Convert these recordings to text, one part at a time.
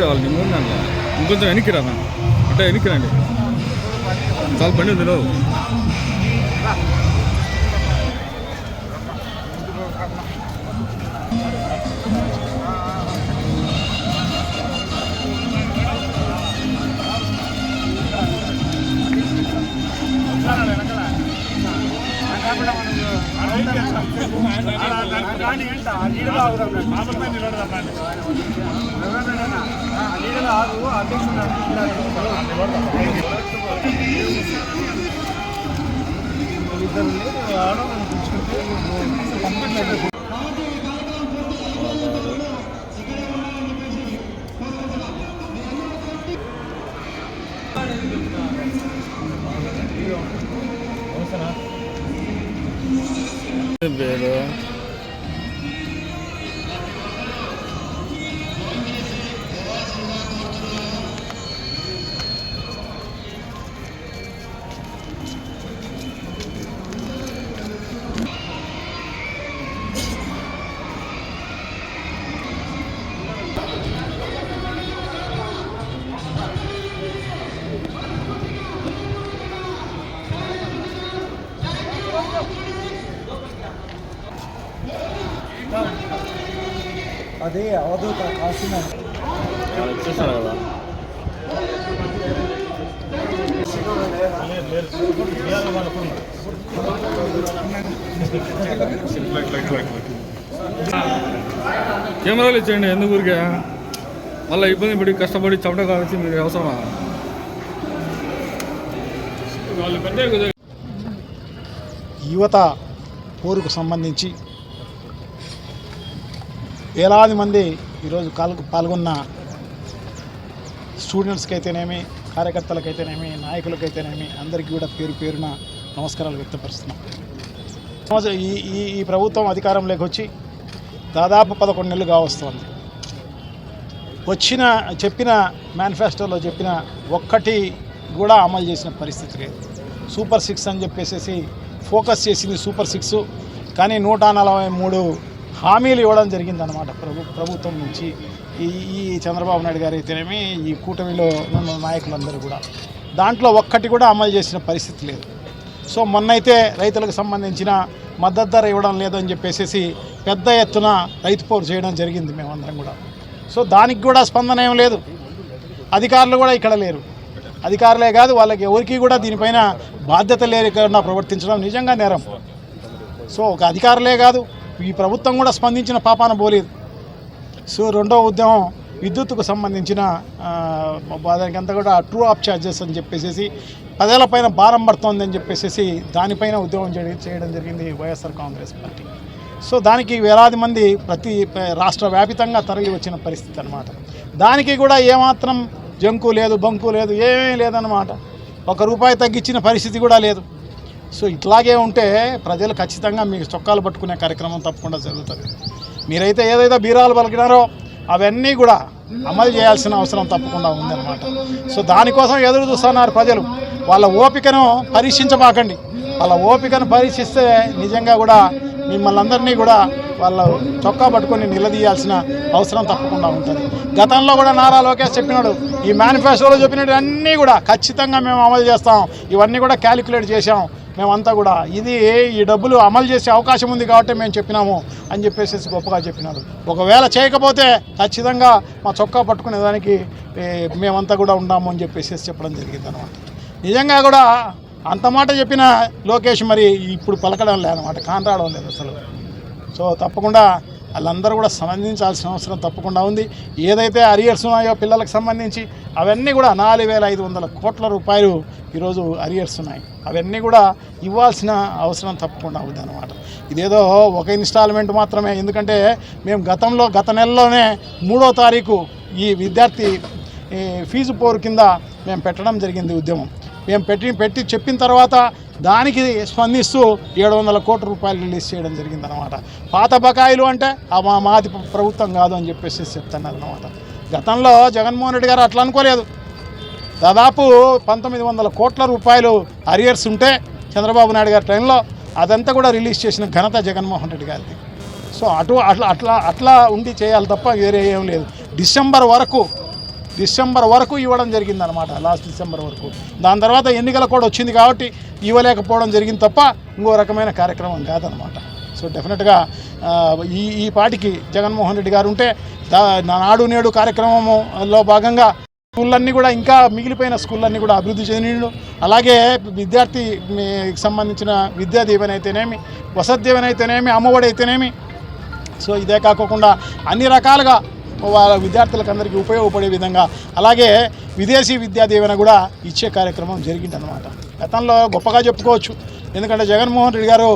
వెనక్కి రావాలి నీ మూడు నాన్న ఇంకొంచెం వెనక్కి రా నాన్న. అంటే వెనక్కి రండి చాలా బండి ఉంది లో అధ్యక్షుడు అదే అవధూత కాసిన. కెమెరాలు ఇచ్చేయండి ఎందుకు ఊరికే? మళ్ళీ ఇబ్బంది పడి కష్టపడి చెమట కావచ్చు మీరు అవసరమా? యువత పోరుకు సంబంధించి వేలాది మంది ఈరోజు కాల్ పాల్గొన్న స్టూడెంట్స్కి అయితేనేమి కార్యకర్తలకైతేనేమి నాయకులకైతేనేమి అందరికీ కూడా పేరు పేరున నమస్కారాలు వ్యక్తపరుస్తున్నాం. సంవత్సరం ఈ ఈ ఈ ప్రభుత్వం అధికారంలోకి వచ్చి దాదాపు పదకొండు నెలలు కావస్తుంది. వచ్చిన చెప్పిన మేనిఫెస్టోలో చెప్పిన ఒక్కటి కూడా అమలు చేసిన పరిస్థితి లేదు. సూపర్ సిక్స్ అని చెప్పేసి ఫోకస్ చేసింది సూపర్ సిక్స్ కానీ నూట నలభై మూడు హామీలు ఇవ్వడం జరిగిందనమాట ప్రభు ప్రభుత్వం నుంచి. ఈ ఈ చంద్రబాబు నాయుడు గారు అయితేనేమి ఈ కూటమిలో ఉన్న నాయకులందరూ కూడా. దాంట్లో ఒక్కటి కూడా అమలు చేసిన పరిస్థితి లేదు. సో మొన్నైతే రైతులకు సంబంధించిన మద్దతు ధర ఇవ్వడం లేదని చెప్పేసి పెద్ద ఎత్తున రైతు పోరు చేయడం జరిగింది మేమందరం కూడా. సో దానికి కూడా స్పందన ఏం లేదు. అధికారులు కూడా ఇక్కడ లేరు. అధికారులే కాదు వాళ్ళకి ఎవరికి కూడా దీనిపైన బాధ్యత లేకుండా ప్రవర్తించడం నిజంగా నేరం. సో ఒక అధికారులే కాదు ఈ ప్రభుత్వం కూడా స్పందించిన పాపాన పోలేదు. సో రెండో ఉద్యమం విద్యుత్కు సంబంధించిన దానికంతా కూడా ట్రూ ఆఫ్ ఛార్జెస్ అని చెప్పేసి పదేళ్ళ పైన భారం పడుతోంది అని చెప్పేసి దానిపైన ఉద్యమం చేయడం చేయడం జరిగింది వైఎస్ఆర్ కాంగ్రెస్ పార్టీ. సో దానికి వేలాది మంది ప్రతి రాష్ట్ర వ్యాపితంగా తరలి వచ్చిన పరిస్థితి అనమాట దానికి కూడా ఏమాత్రం జంకు లేదు బంకు లేదు ఏమీ లేదన్నమాట. ఒక రూపాయి తగ్గించిన పరిస్థితి కూడా లేదు. సో ఇట్లాగే ఉంటే ప్రజలు ఖచ్చితంగా మీకు చొక్కాలు పట్టుకునే కార్యక్రమం తప్పకుండా జరుగుతుంది. మీరైతే ఏదైతే బీరాలు పలికినారో అవన్నీ కూడా అమలు చేయాల్సిన అవసరం తప్పకుండా ఉందన్నమాట. సో దానికోసం ఎదురు చూస్తున్నారు ప్రజలు. వాళ్ళ ఓపికను పరీక్షించబాకండి. వాళ్ళ ఓపికను పరీక్షిస్తే నిజంగా కూడా మిమ్మల్ని అందరినీ కూడా వాళ్ళ చొక్కా పట్టుకొని నిలదీయాల్సిన అవసరం తప్పకుండా ఉంటుంది. గతంలో కూడా నారా లోకేష్ చెప్పినాడు ఈ మేనిఫెస్టోలో చెప్పినట్టు అన్నీ కూడా ఖచ్చితంగా మేము అమలు చేస్తాం. ఇవన్నీ కూడా క్యాలిక్యులేట్ చేసాం మేమంతా కూడా ఇది ఈ డబ్బులు అమలు చేసే అవకాశం ఉంది కాబట్టి మేము చెప్పినాము అని చెప్పేసి గొప్పగా చెప్పినారు. ఒకవేళ చేయకపోతే ఖచ్చితంగా మా చొక్కా పట్టుకునే దానికి మేమంతా కూడా ఉన్నాము అని చెప్పేసి చెప్పడం జరిగింది అనమాట నిజంగా కూడా అంత మాట చెప్పిన లోకేష్ మరి ఇప్పుడు పలకడం లేదనమాట కానరావడం లేదు అసలు. సో తప్పకుండా వాళ్ళందరూ కూడా స్పందించాల్సిన అవసరం తప్పకుండా ఉంది. ఏదైతే అరియర్స్ ఉన్నాయో పిల్లలకు సంబంధించి అవన్నీ కూడా నాలుగు వేల ఐదు వందల కోట్ల రూపాయలు ఈరోజు అరియర్స్ ఉన్నాయి. అవన్నీ కూడా ఇవ్వాల్సిన అవసరం తప్పకుండా ఉంది అనమాట ఇదేదో ఒక ఇన్స్టాల్మెంట్ మాత్రమే. ఎందుకంటే మేము గతంలో గత నెలలోనే మూడో తారీఖు ఈ విద్యార్థి ఈ ఫీజు పోరు కింద మేము పెట్టడం జరిగింది ఉద్యమం. మేము పెట్టి పెట్టి చెప్పిన తర్వాత దానికి స్పందిస్తూ ఏడు వందల కోట్ల రూపాయలు రిలీజ్ చేయడం జరిగిందనమాట పాత బకాయిలు అంటే మా మాది ప్రభుత్వం కాదు అని చెప్పేసి చెప్తున్నారు అనమాట గతంలో జగన్మోహన్ రెడ్డి గారు అట్లా అనుకోలేదు. దాదాపు పంతొమ్మిది వందల కోట్ల రూపాయలు అరియర్స్ ఉంటే చంద్రబాబు నాయుడు గారి టైంలో అదంతా కూడా రిలీజ్ చేసిన ఘనత జగన్మోహన్ రెడ్డి గారిది. సో అటు అట్లా అట్లా అట్లా ఉండి చేయాలి తప్ప వేరే ఏం లేదు. డిసెంబర్ వరకు డిసెంబర్ వరకు ఇవ్వడం జరిగింది అనమాట లాస్ట్ డిసెంబర్ వరకు. దాని తర్వాత ఎన్నికల కూడా వచ్చింది కాబట్టి ఇవ్వలేకపోవడం జరిగింది తప్ప ఇంకో రకమైన కార్యక్రమం కాదనమాట సో డెఫినెట్గా ఈ ఈ పాటికి జగన్మోహన్ రెడ్డి గారు ఉంటే దా నాడు నేడు కార్యక్రమంలో భాగంగా స్కూళ్ళన్నీ కూడా ఇంకా మిగిలిపోయిన స్కూళ్ళన్నీ కూడా అభివృద్ధి చెందిండు. అలాగే విద్యార్థి సంబంధించిన విద్యా దీవెన అయితేనేమి వసతి దీవెన అయితేనేమి అమ్మఒడి అయితేనేమి. సో ఇదే కాకుండా అన్ని రకాలుగా వాళ్ళ విద్యార్థులకు అందరికీ ఉపయోగపడే విధంగా. అలాగే విదేశీ విద్యా దీవెన కూడా ఇచ్చే కార్యక్రమం జరిగిందనమాట గతంలో గొప్పగా చెప్పుకోవచ్చు. ఎందుకంటే జగన్మోహన్ రెడ్డి గారు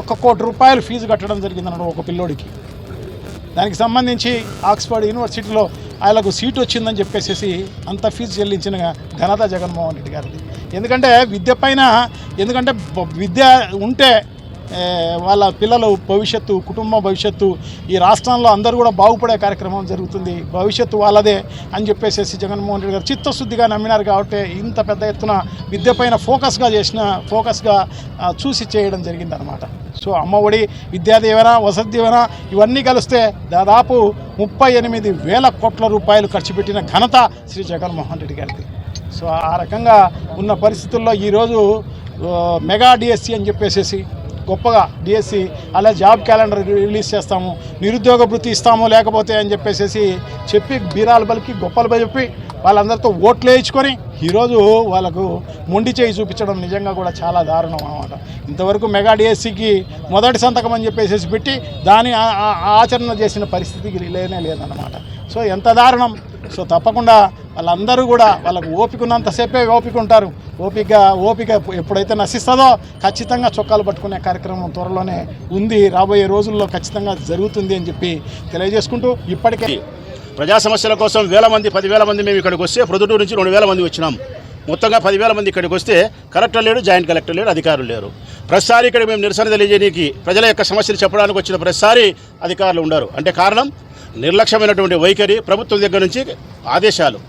ఒక్క కోటి రూపాయలు ఫీజు కట్టడం జరిగిందన్నమాట ఒక పిల్లోడికి. దానికి సంబంధించి ఆక్స్ఫర్డ్ యూనివర్సిటీలో ఆయనకు సీట్ వచ్చిందని చెప్పేసి అంత ఫీజు చెల్లించిన ఘనత జగన్మోహన్ రెడ్డి గారిది. ఎందుకంటే విద్య పైన ఎందుకంటే విద్య ఉంటే వాళ్ళ పిల్లల భవిష్యత్తు కుటుంబ భవిష్యత్తు ఈ రాష్ట్రంలో అందరూ కూడా బాగుపడే కార్యక్రమం జరుగుతుంది. భవిష్యత్తు వాళ్ళదే అని చెప్పేసి జగన్మోహన్ రెడ్డి గారు చిత్తశుద్ధిగా నమ్మినారు కాబట్టి ఇంత పెద్ద ఎత్తున విద్య పైన ఫోకస్గా చేసిన ఫోకస్గా చూసి చేయడం జరిగిందనమాట సో అమ్మఒడి విద్యా దీవెన వసతి దీవెన ఇవన్నీ కలిస్తే దాదాపు ముప్పై ఎనిమిది వేల కోట్ల రూపాయలు ఖర్చు పెట్టిన ఘనత శ్రీ జగన్మోహన్ రెడ్డి గారిది. సో ఆ రకంగా ఉన్న పరిస్థితుల్లో ఈరోజు మెగా డిఎస్సి అని చెప్పేసేసి గొప్పగా డిఎస్సి అలా జాబ్ క్యాలెండర్ రిలీజ్ చేస్తాము నిరుద్యోగ వృత్తి ఇస్తాము లేకపోతే అని చెప్పేసి చెప్పి బీరాలు బలికి గొప్పలు చెప్పి వాళ్ళందరితో ఓట్లు వేయించుకొని ఈరోజు వాళ్ళకు మొండి చేయి చూపించడం నిజంగా కూడా చాలా దారుణం అనమాట ఇంతవరకు మెగా డిఎస్సికి మొదటి సంతకం అని చెప్పేసి పెట్టి దాని ఆ- ఆచరణ చేసిన పరిస్థితికి లేనే లేదన్నమాట. సో ఎంత దారుణం. సో తప్పకుండా వాళ్ళందరూ కూడా వాళ్ళకు ఓపిక ఉన్నంతసేపే ఓపిక ఉంటారు ఓపిక ఓపిక ఎప్పుడైతే నశిస్తుందో ఖచ్చితంగా చొక్కాలు పట్టుకునే కార్యక్రమం త్వరలోనే ఉంది. రాబోయే రోజుల్లో ఖచ్చితంగా జరుగుతుంది అని చెప్పి తెలియజేసుకుంటూ ఇప్పటికే ప్రజా సమస్యల కోసం వేల మంది పదివేల మంది మేము ఇక్కడికి వస్తే ప్రొద్దుటూరు నుంచి రెండు వేల మంది వచ్చినాం. మొత్తంగా పదివేల మంది ఇక్కడికి వస్తే కలెక్టర్ లేడు జాయింట్ కలెక్టర్ లేడు అధికారులు లేరు. ప్రతిసారి ఇక్కడ మేము నిరసన తెలియజేయడానికి ప్రజల యొక్క సమస్యలు చెప్పడానికి వచ్చిన ప్రతిసారి అధికారులు ఉండరు. అంటే కారణం నిర్లక్ష్యమైనటువంటి వైఖరి ప్రభుత్వం దగ్గర నుంచి ఆదేశాలు.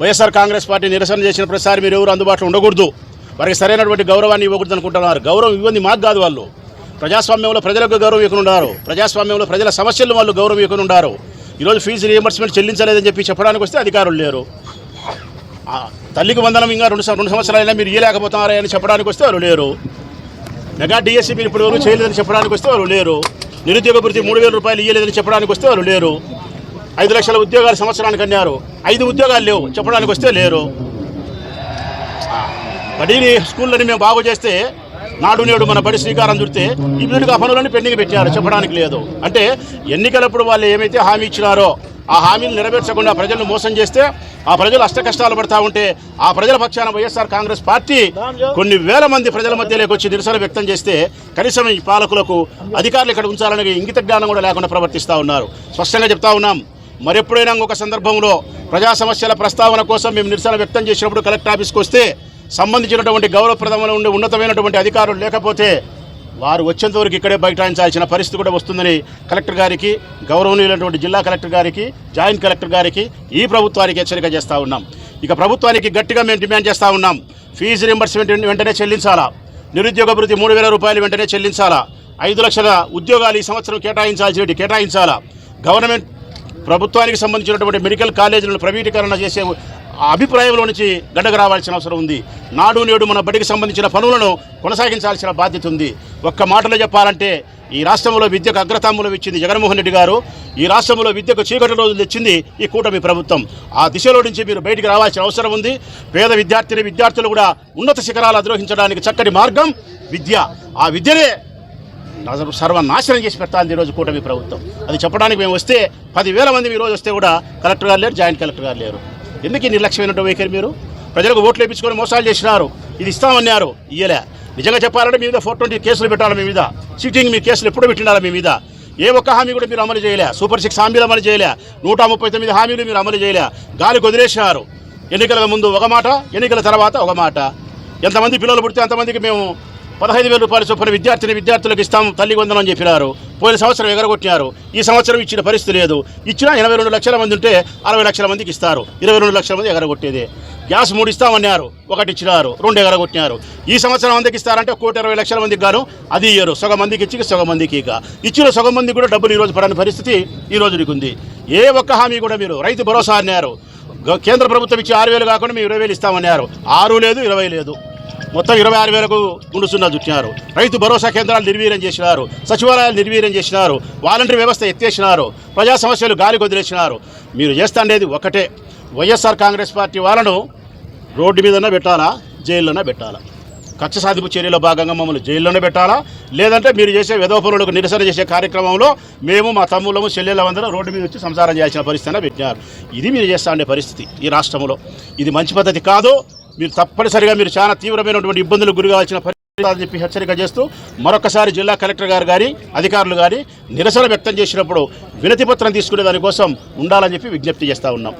వైఎస్ఆర్ కాంగ్రెస్ పార్టీ నిరసన చేసిన ప్రతిసారి మీరు ఎవరు అందుబాటులో ఉండకూడదు. వారికి సరైనటువంటి గౌరవాన్ని ఇవ్వకూడదు అనుకుంటున్నారు. గౌరవం ఇవ్వండి మాకు కాదు వాళ్ళు. ప్రజాస్వామ్యంలో ప్రజలకు గౌరవం ఉన్నారు ప్రజాస్వామ్యంలో ప్రజల సమస్యలు వాళ్ళు గౌరవం ఇవ్వనున్నారు ఈరోజు ఫీజు రియంబర్స్మెంట్ చెల్లించలేదని చెప్పి చెప్పడానికి వస్తే అధికారులు లేరు. తల్లికి వందనం ఇంకా రెండు రెండు సంవత్సరాలైనా మీరు ఇయ్యలేకపోతున్నారా అని చెప్పడానికి వస్తే వాళ్ళు లేరు. మెగా డిఎస్సీ మీరు ఇప్పుడు చేయలేదని చెప్పడానికి వస్తే వాళ్ళు లేరు. నిరుద్యోగ భృతి మూడు వేల రూపాయలు ఇయ్యలేదని చెప్పడానికి వస్తే వాళ్ళు లేరు. ఐదు లక్షల ఉద్యోగాలు సంవత్సరానికి అన్నారు. ఐదు ఉద్యోగాలు లేవు. చెప్పడానికి వస్తే లేరు. ఆ, బడిని స్కూళ్ళని మేము బాగు చేస్తే నాడు నేడు మన బడి శ్రీకారం చుడితే ఇప్పుడు పనులని పనులన్నీ పెండింగ్ పెట్టారు. చెప్పడానికి లేదు. అంటే ఎన్నికలప్పుడు వాళ్ళు ఏమైతే హామీ ఇచ్చినారో ఆ హామీలు నెరవేర్చకుండా ప్రజలను మోసం చేస్తే ఆ ప్రజలు అష్ట కష్టాలు పడతా ఉంటే ఆ ప్రజల పక్షాన వైఎస్ఆర్ కాంగ్రెస్ పార్టీ కొన్ని వేల మంది ప్రజల మధ్యలోకి వచ్చి నిరసన వ్యక్తం చేస్తే కనీసం ఈ పాలకులకు అధికారులు ఇక్కడ ఉంచాలనే ఇంగిత జ్ఞానం కూడా లేకుండా ప్రవర్తిస్తూ ఉన్నారు. స్పష్టంగా చెప్తా ఉన్నాం. మరెప్పుడైనా ఒక సందర్భంలో ప్రజా సమస్యల ప్రస్తావన కోసం మేము నిరసన వ్యక్తం చేసినప్పుడు కలెక్టర్ ఆఫీస్కి వస్తే సంబంధించినటువంటి గౌరవప్రదమైన ఉండే ఉన్నతమైనటువంటి అధికారులు లేకపోతే వారు వచ్చేంత వరకు ఇక్కడే బైఠాయించాల్సిన పరిస్థితి కూడా వస్తుందని కలెక్టర్ గారికి గౌరవనీయులైనటువంటి జిల్లా కలెక్టర్ గారికి జాయింట్ కలెక్టర్ గారికి ఈ ప్రభుత్వానికి హెచ్చరిక చేస్తూ ఉన్నాం. ఇక ప్రభుత్వానికి గట్టిగా మేము డిమాండ్ చేస్తూ ఉన్నాం. ఫీజు రింబర్స్మెంట్ వెంటనే చెల్లించాలా? నిరుద్యోగ భృతి మూడు వేల రూపాయలు వెంటనే చెల్లించాలా? ఐదు లక్షల ఉద్యోగాలు ఈ సంవత్సరం కేటాయించాల్సినవి కేటాయించాలా? గవర్నమెంట్ ప్రభుత్వానికి సంబంధించినటువంటి మెడికల్ కాలేజీలను ప్రైవేటీకరణ చేసే అభిప్రాయంలో నుంచి గడ్డకు రావాల్సిన అవసరం ఉంది. నాడు నేడు మన బడికి సంబంధించిన పనులను కొనసాగించాల్సిన బాధ్యత ఉంది. ఒక్క మాటలో చెప్పాలంటే ఈ రాష్ట్రంలో విద్యకు అగ్రతాంబులం ఇచ్చింది జగన్మోహన్ రెడ్డి గారు. ఈ రాష్ట్రంలో విద్యకు చీకటి రోజులు తెచ్చింది ఈ కూటమి ప్రభుత్వం. ఆ దిశలో నుంచి మీరు బయటికి రావాల్సిన అవసరం ఉంది. పేద విద్యార్థిని విద్యార్థులు కూడా ఉన్నత శిఖరాలు అధిరోహించడానికి చక్కటి మార్గం విద్య. ఆ విద్యనే సర్వనాశనం చేసి పెట్టాలి ఈరోజు కూటమి ప్రభుత్వం. అది చెప్పడానికి మేము వస్తే పదివేల మంది ఈరోజు రోజు వస్తే కూడా కలెక్టర్ గారు లేరు జాయింట్ కలెక్టర్ గారు లేరు. ఎందుకు నిర్లక్ష్యమైన వైఖరి మీరు? ప్రజలకు ఓట్లు వేయించుకొని మోసాలు చేసినారు. ఇది ఇస్తామన్నారు ఇయ్యలే. నిజంగా చెప్పాలంటే మీ మీద ఫోర్ ట్వంటీ కేసులు పెట్టాలి మీ మీద. సిట్టింగ్ మీ కేసులు ఎప్పుడు పెట్టినారా మీ మీద. ఏ ఒక్క హామీ కూడా మీరు అమలు చేయలే. సూపర్ సిక్స్ హామీలు అమలు చేయలే. నూట ముప్పై తొమ్మిది హామీలు మీరు అమలు చేయలే. గాలి వదిలేసినారు ఎన్నికల ముందు ఒక మాట ఎన్నికల తర్వాత ఒక మాట. ఎంతమంది పిల్లలు పుడితే అంతమందికి మేము పదహైదు వేల రూపాయల చొప్పున విద్యార్థిని విద్యార్థులకు ఇస్తాం తల్లి వందనం చెప్పినారు. పోయిన సంవత్సరం ఎగరగొట్టినారు. ఈ సంవత్సరం ఇచ్చిన పరిస్థితి లేదు. ఇచ్చినా ఎనభై రెండు లక్షల మంది ఉంటే అరవై లక్షల మందికి ఇస్తారు. ఇరవై రెండు లక్షల మంది ఎగరగొట్టేది. గ్యాస్ మూడు ఇస్తామన్నారు. ఒకటి ఇచ్చినారు. రెండు ఎగరగొట్టినారు. ఈ సంవత్సరం అందరికి ఇస్తారంటే కోటి ఇరవై లక్షల మందికి గాను అది ఇయ్యరు. సగం మందికి ఇచ్చి సగం మందికి ఇక. ఇచ్చిన సగం మందికి కూడా డబ్బులు ఈరోజు పడని పరిస్థితి ఈ రోజుకి ఉంది ఏ ఒక్క హామీ కూడా మీరు రైతు భరోసా అన్నారు. కేంద్ర ప్రభుత్వం ఇచ్చి ఆరు వేలు కాకుండా మేము ఇరవై వేలు ఇస్తామన్నారు. ఆరు లేదు ఇరవై లేదు. మొత్తం ఇరవై ఆరు వేలకు గుండుసున్నా చుట్టినారు. రైతు భరోసా కేంద్రాలు నిర్వీర్యం చేసినారు. సచివాలయాలు నిర్వీర్యం చేసినారు. వాలంటరీ వ్యవస్థ ఎత్తేసినారు. ప్రజా సమస్యలు గాలి వదిలేసినారు. మీరు చేస్తాండేది ఒకటే. వైఎస్ఆర్ కాంగ్రెస్ పార్టీ వాళ్ళను రోడ్డు మీదన్నా పెట్టాలా? జైల్లోనే పెట్టాలా? కక్ష సాధింపు చర్యలో భాగంగా మమ్మల్ని జైల్లోనే పెట్టాలా? లేదంటే మీరు చేసే విధోపనులకు నిరసన చేసే కార్యక్రమంలో మేము మా తమ్ముళ్ళము చెల్లెళ్ళమందరం రోడ్డు మీద వచ్చి సంసారం చేయాల్సిన పరిస్థితి పెట్టినారు. ఇది మీరు చేస్తా ఉండే పరిస్థితి ఈ రాష్ట్రంలో. ఇది మంచి పద్ధతి కాదు. మీరు తప్పనిసరిగా మీరు చాలా తీవ్రమైనటువంటి ఇబ్బందులకు గురి కావాల్సిన పరిస్థితి చెప్పి హెచ్చరిక చేస్తూ మరొకసారి జిల్లా కలెక్టర్ గారు కానీ అధికారులు కానీ నిరసన వ్యక్తం చేసినప్పుడు వినతిపత్రం తీసుకునే దానికోసం ఉండాలని చెప్పి విజ్ఞప్తి చేస్తూ ఉన్నాం.